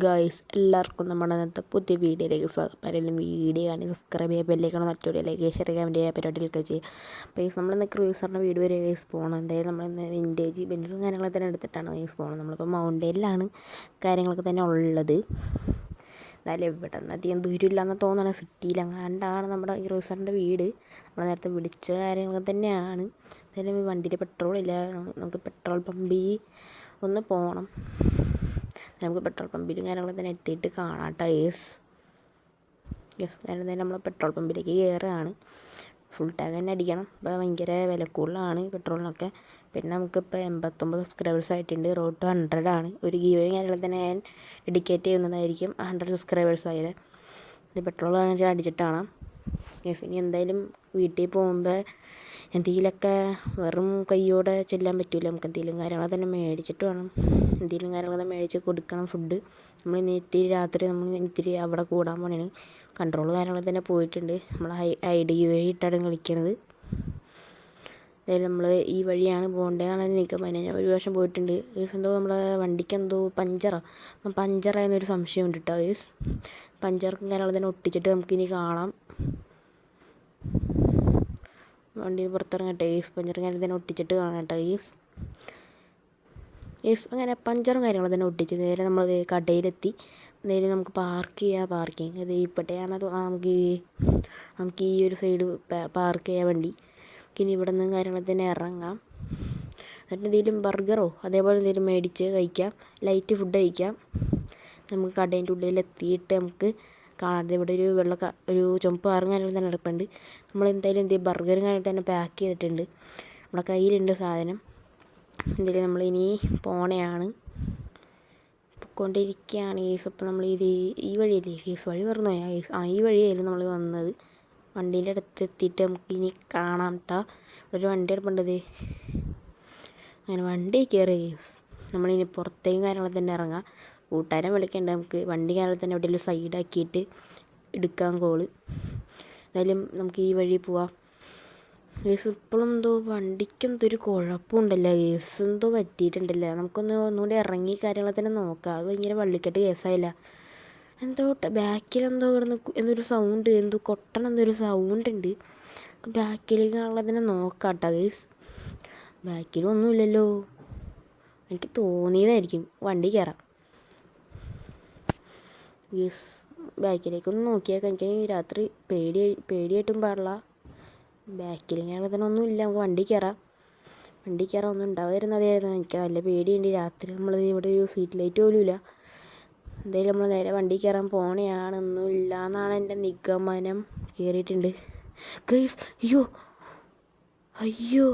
Guys എല്ലാവർക്കും നമ്മുടെ ഇന്നത്തെ പുതിയ വീഡിയോയിലേക്ക് സ്വാഗതം. പലരും വീഡിയോ കാണി സബ്സ്ക്രൈബ് ചെയ്യുക ബെല്ലേക്കണം മറ്റൊരു ലൈക്ക് ഷെയർ ചെയ്യാൻ വേണ്ടി പരിപാടികളൊക്കെ ചെയ്യുക അപ്പോൾ ഗൈസ് നമ്മളിന്ന് ക്രൂസറിന്റെ വീട് വരെ ഗൈസ് പോകണം എന്തായാലും നമ്മളിന്ന് വിന്റേജ് ബെൻസും കാര്യങ്ങളൊക്കെ തന്നെ എടുത്തിട്ടാണ് ഗൈസ് പോകണം നമ്മളിപ്പോൾ മൗണ്ടേനിലാണ് കാര്യങ്ങളൊക്കെ തന്നെ ഉള്ളത്. എന്തായാലും ഇവിടെ നിന്ന് അധികം ദൂരമില്ലാന്ന് തോന്നണം സിറ്റിയിലെങ്ങാണ്ടാണ് നമ്മുടെ ഈ ക്രൂസറിന്റെ വീട്. നമ്മൾ നേരത്തെ വിളിച്ച കാര്യങ്ങളൊക്കെ തന്നെയാണ്. എന്തായാലും വണ്ടിയിൽ പെട്രോൾ ഇല്ല നമുക്ക് പെട്രോൾ പമ്പിൽ ഒന്ന് പോകണം നമുക്ക് പെട്രോൾ പമ്പിലും കാര്യങ്ങളും തന്നെ എത്തിയിട്ട് കാണാം കേട്ടോ യെസ് യെസ് കാരണം തന്നെ നമ്മൾ പെട്രോൾ പമ്പിലേക്ക് കയറുകയാണ് ഫുൾ ടാങ്ക് തന്നെ അടിക്കണം. ഇപ്പോൾ ഭയങ്കര വില കൂടുതലാണ് പെട്രോളിനൊക്കെ. പിന്നെ നമുക്കിപ്പോൾ എൺപത്തൊമ്പത് സബ്സ്ക്രൈബേഴ്സ് ആയിട്ടുണ്ട്. റോഡ് ടു ഹൺഡ്രഡ് ആണ്. ഒരു ഗീവയും കാര്യങ്ങൾ തന്നെ ഞാൻ ഡെഡിക്കേറ്റ് ചെയ്യുന്നതായിരിക്കും. ഹൺഡ്രഡ് സബ്സ്ക്രൈബേഴ്സ് ആയത്. ഇത് പെട്രോൾ കാണിച്ചാൽ അടിച്ചിട്ടാണ്. യെസ് ഇനി എന്തായാലും വീട്ടിൽ പോകുമ്പോൾ എന്തെങ്കിലുമൊക്കെ വെറും കയ്യോടെ ചെല്ലാൻ പറ്റില്ല നമുക്ക് എന്തെങ്കിലും കാര്യങ്ങൾ തന്നെ മേടിച്ചിട്ട് വേണം. എന്തെങ്കിലും കാര്യങ്ങൾ തന്നെ മേടിച്ച് കൊടുക്കണം ഫുഡ് നമ്മൾ ഇനി ഇത്തിരി രാത്രി നമ്മൾ ഇത്തിരി അവിടെ കൂടാൻ പോണേണ് കൺട്രോൾ കാര്യങ്ങൾ തന്നെ പോയിട്ടുണ്ട്. നമ്മൾ ഐ ഡി യു ഐ ഇട്ടാണ് കളിക്കണത്. അതായത് നമ്മൾ ഈ വഴിയാണ് പോകേണ്ടതെന്നാണ് എനിക്ക് ഞാൻ ഒരു പ്രാവശ്യം പോയിട്ടുണ്ട്. ഗേസ് എന്തോ നമ്മളെ വണ്ടിക്ക് എന്തോ പഞ്ചറാ. അപ്പം പഞ്ചറായെന്നൊരു സംശയം ഉണ്ട് കേട്ടോ ഗേസ് പഞ്ചർക്കും കാര്യങ്ങൾ തന്നെ ഒട്ടിച്ചിട്ട് നമുക്കിനി കാണാം. വണ്ടി പുറത്തിറങ്ങട്ടെ ഈസ് പഞ്ചറും കാര്യങ്ങൾ തന്നെ ഒട്ടിച്ചിട്ട് കാണട്ടെ ഈസ്. യെസ് അങ്ങനെ പഞ്ചറും കാര്യങ്ങളും തന്നെ ഒട്ടിച്ച് നേരെ നമ്മൾ കടയിലെത്തി. നേരെ നമുക്ക് പാർക്ക് ചെയ്യാം പാർക്കിങ്. അത് ഇപ്പോഴത്തെയാണ് നമുക്ക് നമുക്ക് ഈ ഒരു സൈഡ് പാർക്ക് ചെയ്യാൻ വണ്ടി. ഇനി ഇവിടെ നിന്ന് കാര്യങ്ങൾ തന്നെ ഇറങ്ങാം. എന്നിട്ട് എന്തെങ്കിലും ബർഗറോ അതേപോലെ എന്തെങ്കിലും മേടിച്ച് കഴിക്കാം. ലൈറ്റ് ഫുഡ് കഴിക്കാം. നമുക്ക് കടേന്റെ ഉള്ളിൽ എത്തിയിട്ട് നമുക്ക് കാണാതെ ഇവിടെ ഒരു വെള്ള ഒരു ചുമപ്പ് കാറും തന്നെ കിടപ്പുണ്ട് നമ്മൾ എന്തായാലും എന്ത് ബർഗറും കാര്യങ്ങളും തന്നെ പാക്ക് ചെയ്തിട്ടുണ്ട്. നമ്മുടെ കയ്യിലുണ്ട് സാധനം. എന്തായാലും നമ്മൾ ഇനി പോണയാണ്. പൊയ്ക്കൊണ്ടിരിക്കുകയാണ് കേസ് അപ്പോൾ നമ്മൾ ഇത് ഈ വഴിയല്ലേ? കേസ് വഴി പറഞ്ഞു കേസ് ആ ഈ വഴിയായിരുന്നു നമ്മൾ വന്നത്. വണ്ടീന്റെ അടുത്ത് എത്തിയിട്ട് നമുക്ക് ഇനി കാണാം കേട്ടോ ഒരു വണ്ടി എടുപ്പുണ്ടത് അങ്ങനെ വണ്ടി കയറി കേസ് നമ്മളിനി പുറത്തേക്കും കാര്യങ്ങളൊക്കെ തന്നെ ഇറങ്ങാം. കൂട്ടുകാരെ വിളിക്കണ്ട. നമുക്ക് വണ്ടി കാരണം തന്നെ എവിടെയെങ്കിലും സൈഡാക്കിയിട്ട് എടുക്കാം കോൾ എന്തായാലും നമുക്ക് ഈ വഴി പോവാം. കേസ് ഇപ്പോഴും എന്തോ വണ്ടിക്ക് എന്തോ ഒരു കുഴപ്പമുണ്ടല്ലോ? കേസ് എന്തോ പറ്റിയിട്ടുണ്ടല്ലോ? നമുക്കൊന്ന് ഒന്നുകൂടി ഇറങ്ങി കാര്യങ്ങൾ തന്നെ നോക്കാം. അത് ഭയങ്കര വള്ളിക്കെട്ട് കേസായില്ല. എന്തോ ബാക്കിൽ എന്തോ കിടന്ന് എന്തൊരു സൗണ്ട് എന്തോ കൊട്ടണം എന്നൊരു സൗണ്ട് ഉണ്ട്. ബാക്കിലേക്കുള്ള തന്നെ നോക്കാം കേട്ടോ ഗേസ് ബാക്കിലൊന്നുമില്ലല്ലോ എനിക്ക് തോന്നിയതായിരിക്കും വണ്ടി കയറാം യെസ് ബാക്കിലേക്കൊന്ന് നോക്കിയേക്കാം. എനിക്ക് രാത്രി പേടി പേടിയായിട്ടും പാടില്ല. ബാക്കിൽ ഇങ്ങനെ തന്നെ ഒന്നുമില്ല നമുക്ക് വണ്ടി കയറാം. വണ്ടി കയറാൻ ഒന്നും ഉണ്ടാവാതിരുന്നതായിരുന്നു എനിക്ക് നല്ല പേടിയുണ്ട്. രാത്രി നമ്മൾ ഇവിടെ ഒരു സീറ്റ് ലൈറ്റ് പോലും ഇല്ല. എന്തായാലും നമ്മൾ നേരെ വണ്ടി കയറാൻ പോണെയാണെന്നും ഇല്ല എന്നാണ് എന്റെ നിഗമനം. കയറിയിട്ടുണ്ട് ഗൈസ് അയ്യോ അയ്യോ.